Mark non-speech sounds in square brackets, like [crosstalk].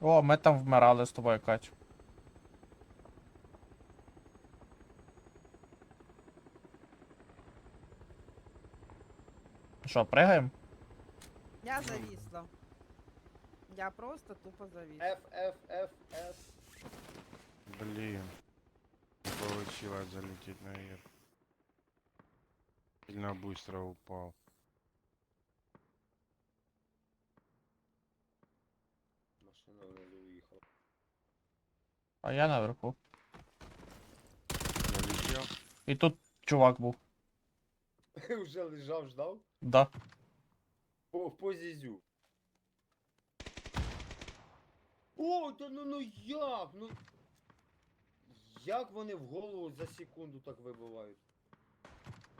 О, ми там вмирали з тобою, Кать. Що, пригаємо? Я зависла. Я просто тупо зависла. F, F, F, S. Блин. Не получилось залететь наверх. Сильно быстро упал. Машина внизу уїхала. А я наверху. Залетел. І тут чувак був. [laughs] Вже лежав, ждав. Да. По, по зізю. О, та ну ну як? Ну. Як вони в голову за секунду так вибивають?